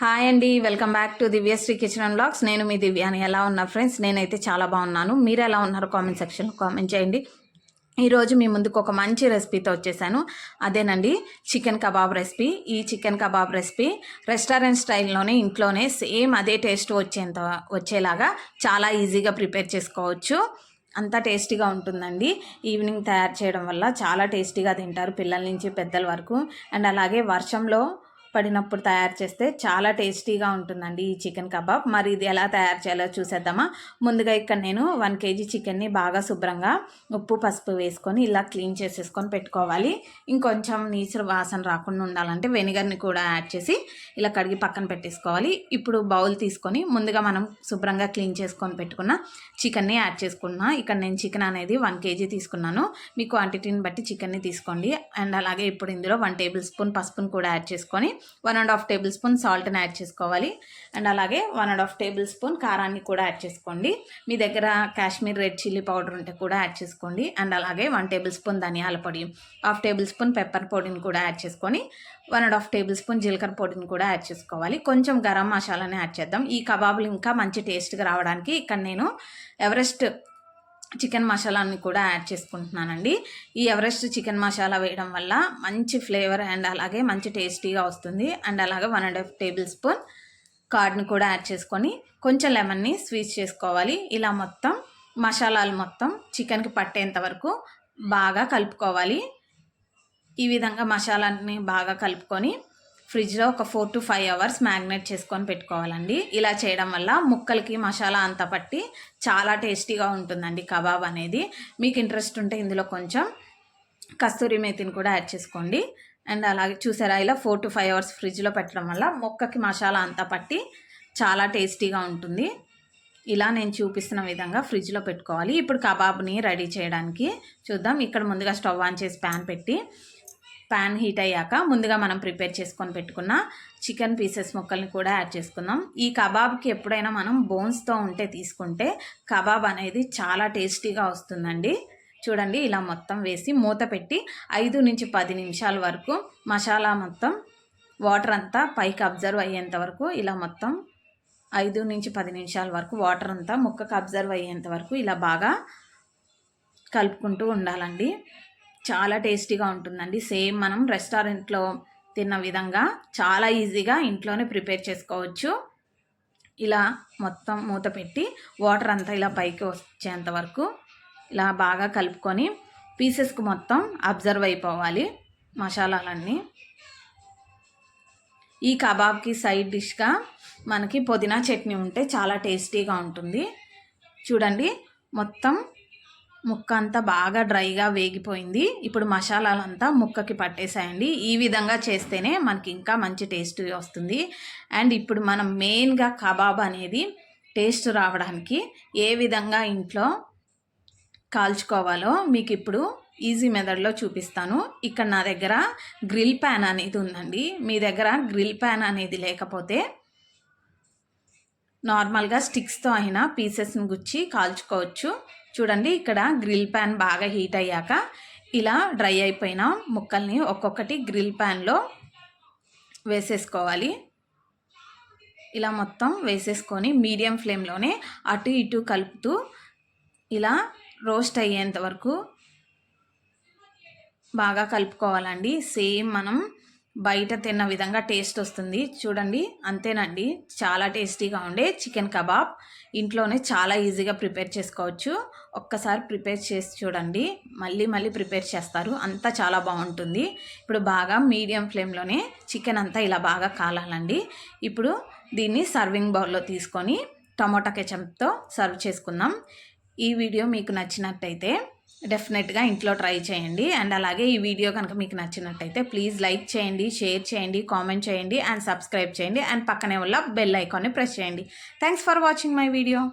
Hi అండి welcome back to Divyasri kitchen and blogs నేను మీ దివ్యాని ఎలా ఉన్నారు ఫ్రెండ్స్ నేనైతే చాలా బాగున్నాను. మీరు ఎలా ఉన్నారు? కామెంట్ సెక్షన్లో కామెంట్ చేయండి. ఈరోజు మీ ముందుకు ఒక మంచి రెసిపీతో వచ్చేసాను. అదేనండి చికెన్ కబాబ్ రెసిపీ ఈ చికెన్ కబాబ్ రెసిపీ రెస్టారెంట్ స్టైల్లోనే ఇంట్లోనే సేమ్ అదే టేస్ట్ వచ్చేంత వచ్చేలాగా చాలా ఈజీగా ప్రిపేర్ చేసుకోవచ్చు. అంత టేస్టీగా ఉంటుందండి. ఈవినింగ్ తయారు చేయడం వల్ల చాలా టేస్టీగా తింటారు పిల్లల నుంచి పెద్దల వరకు. అండ్ అలాగే వర్షంలో పడినప్పుడు తయారు చేస్తే చాలా టేస్టీగా ఉంటుందండి ఈ చికెన్ కబాబ్. మరి ఇది ఎలా తయారు చేయాలో చూసేద్దామా? ముందుగా ఇక్కడ నేను వన్ కేజీ చికెన్ని బాగా శుభ్రంగా ఉప్పు పసుపు వేసుకొని ఇలా క్లీన్ చేసేసుకొని పెట్టుకోవాలి. ఇంకొంచెం నీచు వాసన రాకుండా ఉండాలంటే వెనిగర్ని కూడా యాడ్ చేసి ఇలా కడిగి పక్కన పెట్టేసుకోవాలి. ఇప్పుడు బౌల్ తీసుకొని ముందుగా మనం శుభ్రంగా క్లీన్ చేసుకొని పెట్టుకున్న చికెన్ని యాడ్ చేసుకున్నా ఇక్కడ నేను చికెన్ అనేది వన్ కేజీ తీసుకున్నాను. మీ క్వాంటిటీని బట్టి చికెన్ని తీసుకోండి. అండ్ అలాగే ఇప్పుడు ఇందులో వన్ టేబుల్ స్పూన్ పసుపును కూడా యాడ్ చేసుకొని one and half tablespoon సాల్ట్ని యాడ్ చేసుకోవాలి. అండ్ అలాగే one and half tablespoon కారాన్ని కూడా యాడ్ చేసుకోండి. మీ దగ్గర కాశ్మీర్ రెడ్ చిల్లీ పౌడర్ ఉంటే కూడా యాడ్ చేసుకోండి. అండ్ అలాగే వన్ టేబుల్ స్పూన్ ధనియాల పొడి హాఫ్ టేబుల్ స్పూన్ పెప్పర్ పొడిని కూడా యాడ్ చేసుకొని one and half tablespoon జీలకర్ర పొడిని కూడా యాడ్ చేసుకోవాలి. కొంచెం గరం మసాలాని యాడ్ చేద్దాం. ఈ కబాబులు ఇంకా మంచి టేస్ట్గా రావడానికి ఇక్కడ నేను ఎవరెస్ట్ చికెన్ మసాలాని కూడా యాడ్ చేసుకుంటున్నానండి. ఈ ఎవరెస్ట్ చికెన్ మసాలా వేయడం వల్ల మంచి ఫ్లేవర్ అండ్ అలాగే మంచి టేస్టీగా వస్తుంది. అండ్ అలాగే one and half tablespoon కార్డ్ని కూడా యాడ్ చేసుకొని కొంచెం లెమన్ని స్వీట్ చేసుకోవాలి. ఇలా మొత్తం మసాలాలు మొత్తం చికెన్కి పట్టేంత వరకు బాగా కలుపుకోవాలి. ఈ విధంగా మసాలాని బాగా కలుపుకొని ఫ్రిడ్జ్లో ఒక four to five hours magnet చేసుకొని పెట్టుకోవాలండి. ఇలా చేయడం వల్ల ముక్కలకి మసాలా అంతా పట్టి చాలా టేస్టీగా ఉంటుందండి కబాబ్ అనేది. మీకు ఇంట్రెస్ట్ ఉంటే ఇందులో కొంచెం కస్తూరి మేతిని కూడా యాడ్ చేసుకోండి. అండ్ అలాగే చూసారా ఇలా ఫోర్ టు ఫైవ్ అవర్స్ ఫ్రిడ్జ్లో పెట్టడం వల్ల మొక్కకి మసాలా అంతా పట్టి చాలా టేస్టీగా ఉంటుంది. ఇలా నేను చూపిస్తున్న విధంగా ఫ్రిడ్జ్లో పెట్టుకోవాలి. ఇప్పుడు కబాబ్ని రెడీ చేయడానికి చూద్దాం. ఇక్కడ ముందుగా స్టవ్ ఆన్ చేసి ప్యాన్ పెట్టి ప్యాన్ హీట్ అయ్యాక ముందుగా మనం ప్రిపేర్ చేసుకొని పెట్టుకున్న చికెన్ పీసెస్ ముక్కల్ని కూడా యాడ్ చేసుకుందాం. ఈ కబాబ్కి ఎప్పుడైనా మనం బోన్స్తో ఉంటే తీసుకుంటే కబాబ్ అనేది చాలా టేస్టీగా వస్తుందండి. చూడండి ఇలా మొత్తం వేసి మూత పెట్టి ఐదు నుంచి పది నిమిషాల వరకు మసాలా మొత్తం వాటర్ అంతా పైకి అబ్జర్వ్ అయ్యేంత వరకు ఇలా మొత్తం ఐదు నుంచి పది నిమిషాల వరకు వాటర్ అంతా ముక్కకు అబ్జర్వ్ అయ్యేంత వరకు ఇలా బాగా కలుపుకుంటూ ఉండాలండి. చాలా టేస్టీగా ఉంటుందండి. సేమ్ మనం రెస్టారెంట్లో తిన్న విధంగా చాలా ఈజీగా ఇంట్లోనే ప్రిపేర్ చేసుకోవచ్చు. ఇలా మొత్తం మూత పెట్టి వాటర్ అంతా ఇలా పైకి వచ్చేంత వరకు ఇలా బాగా కలుపుకొని పీసెస్కి మొత్తం అబ్జర్వ్ అయిపోవాలి మసాలాలన్నీ. ఈ కబాబ్కి సైడ్ డిష్గా మనకి పుదీనా చట్నీ ఉంటే చాలా టేస్టీగా ఉంటుంది. చూడండి మొత్తం ముక్క అంతా బాగా డ్రైగా వేగిపోయింది. ఇప్పుడు మసాలాలంతా ముక్కకి పట్టేసాయండి. ఈ విధంగా చేస్తేనే మనకి ఇంకా మంచి టేస్ట్ వస్తుంది. అండ్ ఇప్పుడు మనం మెయిన్గా కబాబ్ అనేది టేస్ట్ రావడానికి ఏ విధంగా ఇంట్లో కాల్చుకోవాలో మీకు ఇప్పుడు ఈజీ మెథడ్లో చూపిస్తాను. ఇక్కడ నా దగ్గర గ్రిల్ ప్యాన్ అనేది ఉందండి. మీ దగ్గర గ్రిల్ ప్యాన్ అనేది లేకపోతే నార్మల్గా స్టిక్స్తో అయినా పీసెస్ని గుచ్చి కాల్చుకోవచ్చు. చూడండి ఇక్కడ గ్రిల్ ప్యాన్ బాగా హీట్ అయ్యాక ఇలా డ్రై అయిపోయిన ముక్కల్ని ఒక్కొక్కటి గ్రిల్ ప్యాన్లో వేసేసుకోవాలి. ఇలా మొత్తం వేసేసుకొని మీడియం ఫ్లేమ్లోనే అటు ఇటు కలుపుతూ ఇలా రోస్ట్ అయ్యేంత వరకు బాగా కలుపుకోవాలండి. సేమ్ మనం బయట తిన్న విధంగా టేస్ట్ వస్తుంది. చూడండి అంతేనండి. చాలా టేస్టీగా ఉండే చికెన్ కబాబ్. ఇంట్లోనే చాలా ఈజీగా ప్రిపేర్ చేసుకోవచ్చు. ఒక్కసారి ప్రిపేర్ చేసి చూడండి. మళ్ళీ మళ్ళీ ప్రిపేర్ చేస్తారు. అంతా చాలా బాగుంటుంది. ఇప్పుడు బాగా మీడియం ఫ్లేమ్లోనే చికెన్ అంతా ఇలా బాగా కాలాలండి. ఇప్పుడు దీన్ని సర్వింగ్ బౌల్లో తీసుకొని టమోటా కెచప్తో సర్వ్ చేసుకుందాం. ఈ వీడియో మీకు నచ్చినట్టయితే డెఫినెట్గా ఇంట్లో ట్రై చేయండి. అండ్ అలాగే ఈ వీడియో కనుక మీకు నచ్చినట్టయితే ప్లీజ్ లైక్ చేయండి షేర్ చేయండి కామెంట్ చేయండి అండ్ సబ్స్క్రైబ్ చేయండి. అండ్ పక్కనే ఉన్న బెల్ ఐకాన్ని ప్రెస్ చేయండి. Thanks for watching my video